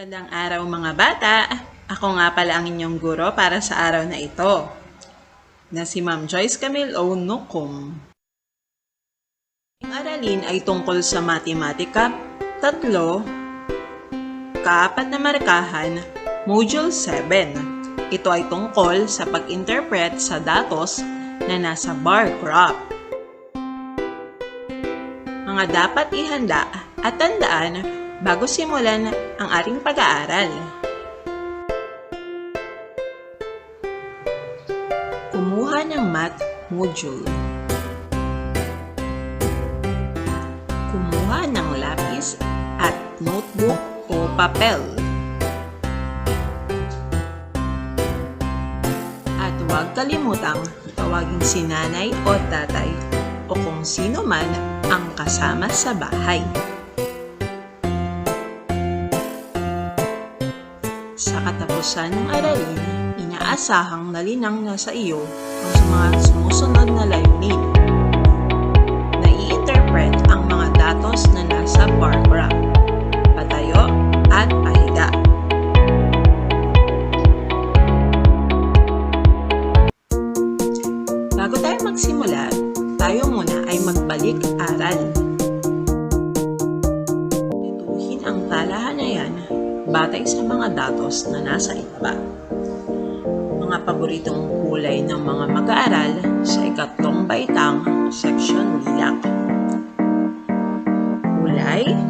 Magandang araw mga bata! Ako nga pala ang inyong guro para sa araw na ito, na si Ma'am Joyce Camille O. Nukum. Ang aralin ay tungkol sa matematika, tatlo, kaapat na markahan, Module 7. Ito ay tungkol sa pag-interpret sa datos na nasa bar graph. Mga dapat ihanda at tandaan bago simulan ang ating pag-aaral. Kumuha ng math module. Kumuha ng lapis at notebook o papel. At huwag kalimutang tawagin si nanay o tatay o kung sino man ang kasama sa bahay. Sa katapusan ng aralin, inaasahang nalinang na sa iyo ang mga sumusunod na layunin. Nai-interpret ang mga datos na nasa bar graph, patayo at pahiga. Bago tayo magsimula, tayo muna ay magbalik-aral. Ituhin batay sa mga datos na nasa itaba. Mga paboritong kulay ng mga mag-aaral sa ikatlong baitang section nila. Kulay,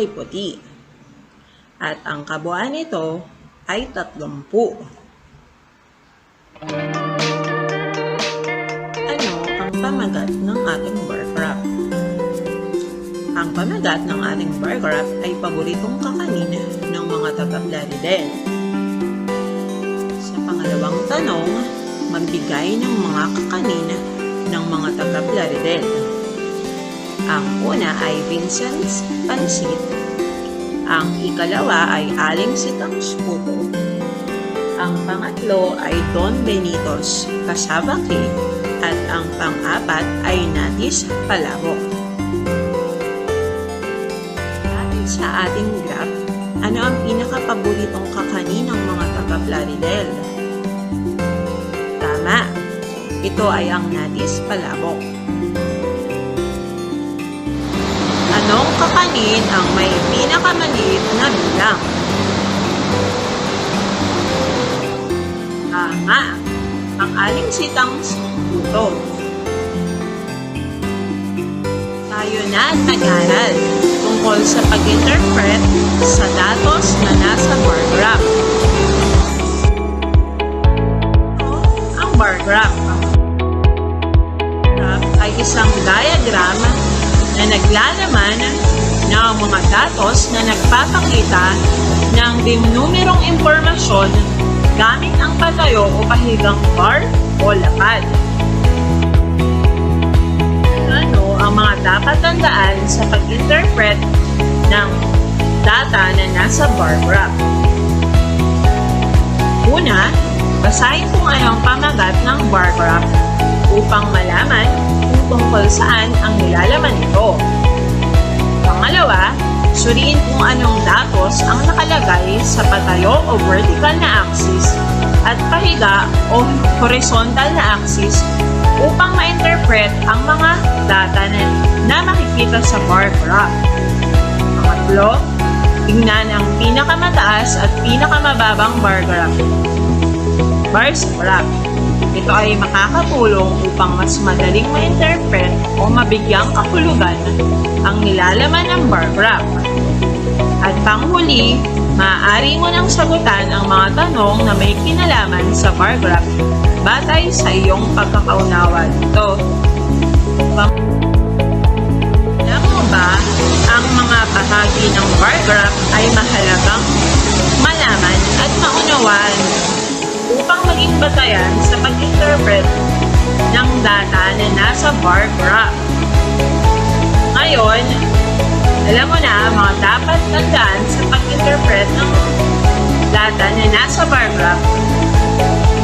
kulay puti. At ang kabuuan nito ay tatlumpu. Ano ang pamagat ng ating bar graph? Ang pamagat ng ating bar graph ay paboritong kakanin ng mga taga-Plaridel. Sa pangalawang tanong, magbigay ng mga kakanin ng mga taga-Plaridel. Ang una ay Vincent's Pansit. Ang ikalawa ay Aling Sitang Sputo. Ang pangatlo ay Don Benito's Cassava. At ang pang-apat ay Natis Palabok. Atin sa ating graph, ano ang pinakapaboritong kakanin ng mga taga-Plaridel? Tama! Ito ay ang Natis Palabok. Anong kakanin ang may pinakamaliit na bilang? Tama! Ang aling sitang puto. Tayo na at nag-aral tungkol sa pag-interpret sa datos na nasa bar graph. Ang bar graph. Graph ay isang diagram na naglalaman ng mga datos na nagpapakita ng dinumerong impormasyon gamit ang patayo o pahigang bar o lapad. Ano ang mga dapat tandaan sa pag-interpret ng data na nasa bar graph? Una, basahin kung ano ang pamagat ng bar graph upang malaman tungkol saan ang nilalaman nito. Pangalawa, suriin kung anong datos ang nakalagay sa patayo o vertical na axis at pahiga o horizontal na axis upang ma-interpret ang mga data na, na makikita sa bar graph. Pangatlo, tingnan ang pinakamataas at pinakamababang bar graph. Bars graph. Ito ay makakatulong upang mas madaling ma-interpret o mabigyang kahulugan ang nilalaman ng bar graph. At panghuli, maaari mo nang sagutan ang mga tanong na may kinalaman sa bar graph batay sa iyong pagkakaunawa. Pang- Alam mo ba ang mahalagang malaman at maunawaan maging batayan sa pag-interpret ng data na nasa bar graph. Ngayon, alam mo na mga dapat tandaan sa pag-interpret ng data na nasa bar graph.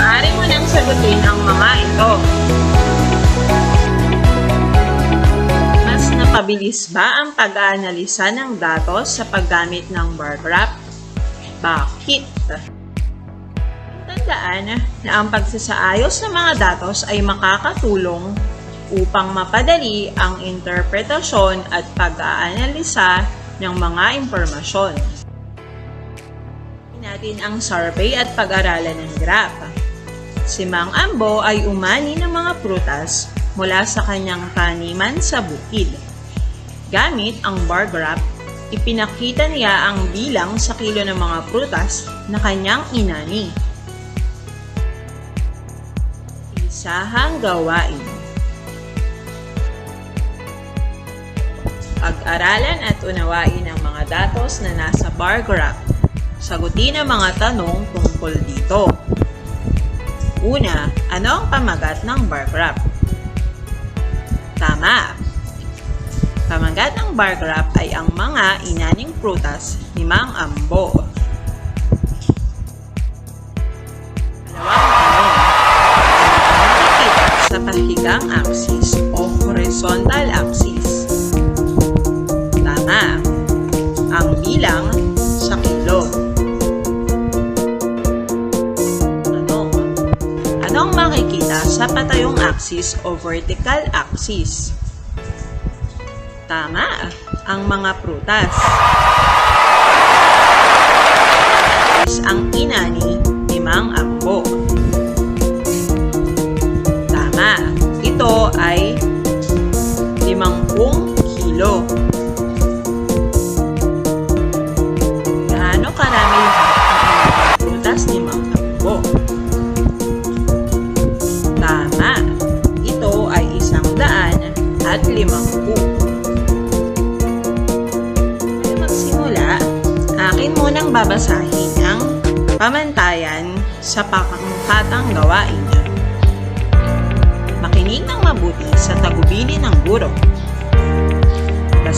Maaari mo nang sagutin ang mga ito. Mas napabilis ba ang pag-aanalisa ng datos sa paggamit ng bar graph? Bakit? Tandaan na ang pagsasaayos ng mga datos ay makakatulong upang mapadali ang interpretasyon at pag-aanalisa ng mga impormasyon. natin ang survey at pag-aralan ng graph. Si Mang Ambo ay umani ng mga prutas mula sa kanyang taniman sa bukid. Gamit ang bar graph, ipinakita niya ang bilang sa kilo ng mga prutas na kanyang inani. Isahang gawain. Pag-aralan at unawain ang mga datos na nasa bar graph. Sagutin ang mga tanong tungkol dito. Una, ano ang pamagat ng bar graph? Tama. Pamagat ng bar graph ay ang mga inaning prutas ni Mang Ambo. Anong makikita sa patayong axis o vertical axis? Tama. Ang mga prutas. Ang inani ni Mang Ambo.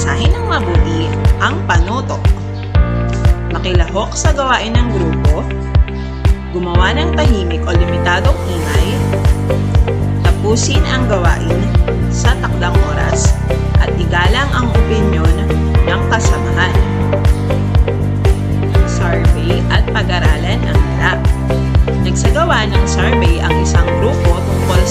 Basahin ng mabuti ang panuto. Makilahok sa gawain ng grupo. Gumawa ng tahimik o limitadong ingay. Tapusin ang gawain sa takdang oras at igalang ang opinyon ng kasamahan. Survey at pag-aralan ang graph. Nagsagawa ng survey ang isang grupo tungkol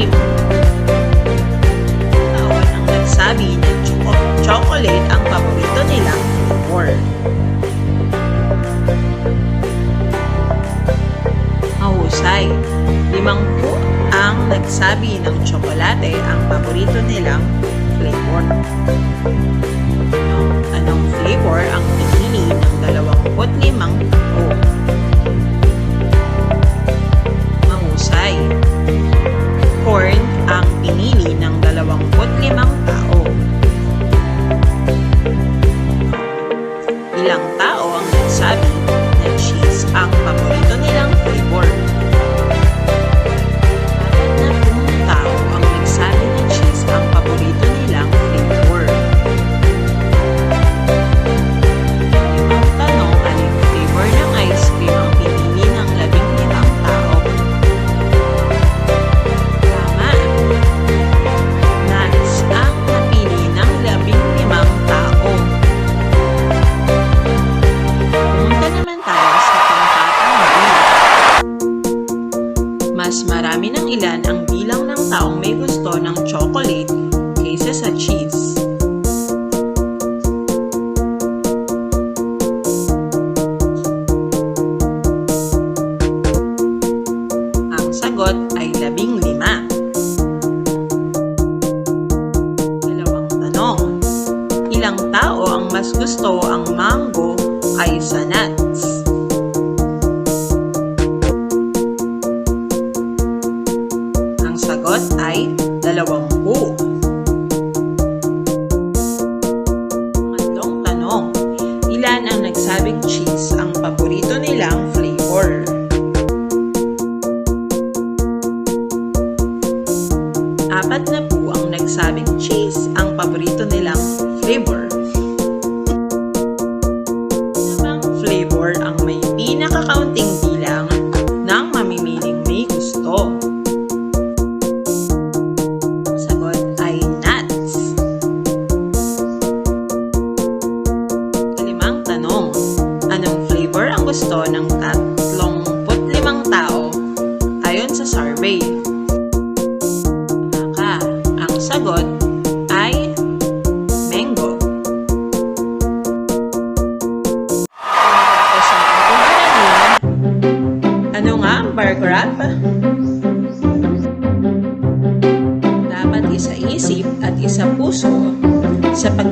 cream. Taon ang nagsabi na cho- chocolate ang paborito nilang flavor. Mahusay. Limangpu ang nagsabi ng tsokolate ang paborito nilang flavor. Ano- Anong flavor ang pinili ng 25 tao? siya sa cheese. Ang sagot ay labing lima. Dalawang tanong. Ilang tao ang mas gusto ang mango kaysa nuts? Ang sagot ay dalawampu.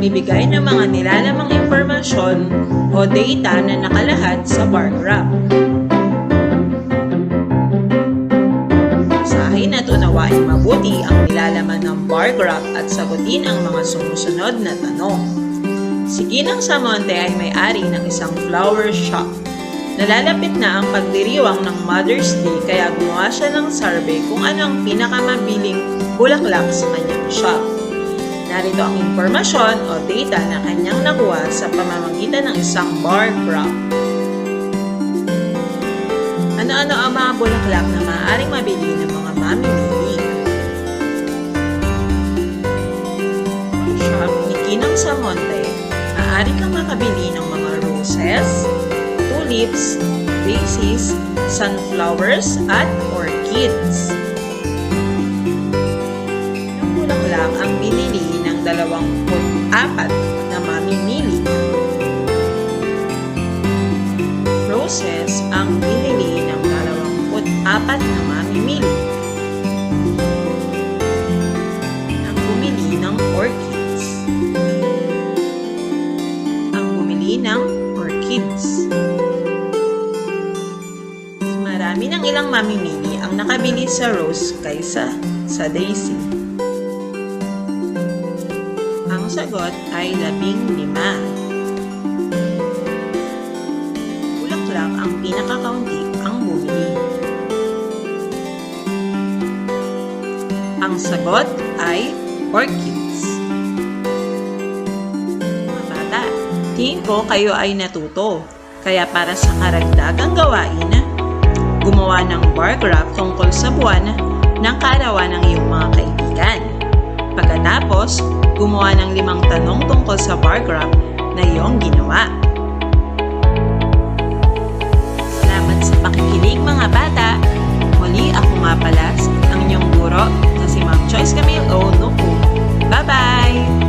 Pagbibigay ng mga nilalamang impormasyon o data na nakalahad sa bar graph. Basahin at unawain mabuti ang nilalaman ng bar graph at sagutin ang mga sumusunod na tanong. Si Ginang Samonte ay may-ari ng isang flower shop. Nalalapit na ang pagdiriwang ng Mother's Day kaya gumawa siya ng survey kung ano ang pinakamabiling bulaklak sa kanyang shop. Narito ang impormasyon o data na kanyang nakuha sa pamamagitan ng isang bar graph. Ano-ano ang mga bulaklak na maaaring mabili ng mga mamimili? Shop ni Kinang Samonte, maaari kang makabili ng mga roses, tulips, daisies, sunflowers, at orchids. Roses ang binili ng 24 na mamimili. Ang bumili ng orchids. Ang bumili ng orchids. Marami ng ilang mamimili ang nakabili sa rose kaysa sa daisy. Ang sagot ay labing lima. Ang pinakakaunti ang bumili. Ang sagot ay orchids. Mga bata, tingin ko kayo ay natuto. Kaya para sa karagdagang gawain, gumawa ng bar graph tungkol sa buwan ng kaarawan ng iyong mga kaibigan. Pagkatapos, gumawa ng limang tanong tungkol sa bar graph na iyong ginawa. makikinig mga bata. Muli ako nga pala, ang inyong guro na si Ma'am Joyce Camille O. Nuku. Bye-bye!